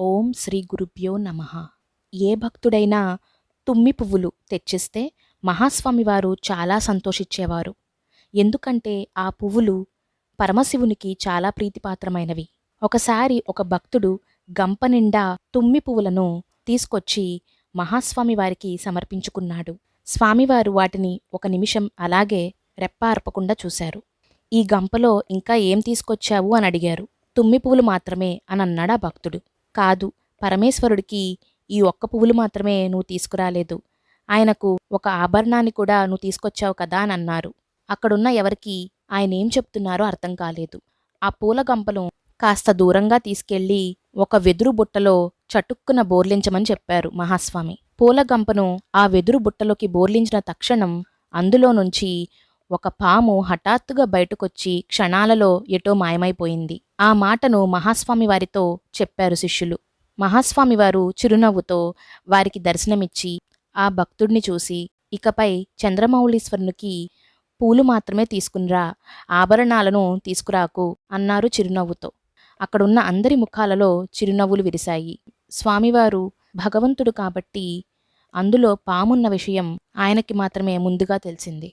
ఓం శ్రీ గురుభ్యో నమ. ఏ భక్తుడైనా తుమ్మి పువ్వులు తెచ్చిస్తే మహాస్వామివారు చాలా సంతోషించేవారు. ఎందుకంటే ఆ పువ్వులు పరమశివునికి చాలా ప్రీతిపాత్రమైనవి. ఒకసారి ఒక భక్తుడు గంప నిండా తుమ్మి పువ్వులను తీసుకొచ్చి మహాస్వామి వారికి సమర్పించుకున్నాడు. స్వామివారు వాటిని ఒక నిమిషం అలాగే రెప్ప అర్పకుండా చూశారు. ఈ గంపలో ఇంకా ఏం తీసుకొచ్చావు అని అడిగారు. తుమ్మి పువ్వులు మాత్రమే అని అన్నాడు ఆ భక్తుడు. కాదు. పరమేశ్వరుడికి ఈ ఒక్క పువ్వులు మాత్రమే నువ్వు తీసుకురాలేదు. ఆయనకు ఒక ఆభరణాన్ని కూడా నువ్వు తీసుకొచ్చావు కదా అని అన్నారు. అక్కడున్న ఎవరికి ఆయన ఏం చెప్తున్నారో అర్థం కాలేదు. ఆ పూల గంపను కాస్త దూరంగా తీసుకెళ్ళి ఒక వెదురు బుట్టలో చటుక్కున బోర్లించమని చెప్పారు మహాస్వామి. పూల గంపను ఆ వెదురు బుట్టలోకి బోర్లించిన తక్షణం అందులో నుంచి ఒక పాము హఠాత్తుగా బయటకొచ్చి క్షణాలలో ఎటో మాయమైపోయింది. ఆ మాటను మహాస్వామి వారితో చెప్పారు శిష్యులు. మహాస్వామి వారు చిరునవ్వుతో వారికి దర్శనమిచ్చి ఆ భక్తుడిని చూసి ఇకపై చంద్రమౌళీశ్వరునికి పూలు మాత్రమే తీసుకునిరా ఆభరణాలను తీసుకురాకు అన్నారు చిరునవ్వుతో. అక్కడున్న అందరి ముఖాలలో చిరునవ్వులు విరిశాయి. స్వామివారు భగవంతుడు కాబట్టి అందులో పామున్న విషయం ఆయనకి మాత్రమే ముందుగా తెలిసింది.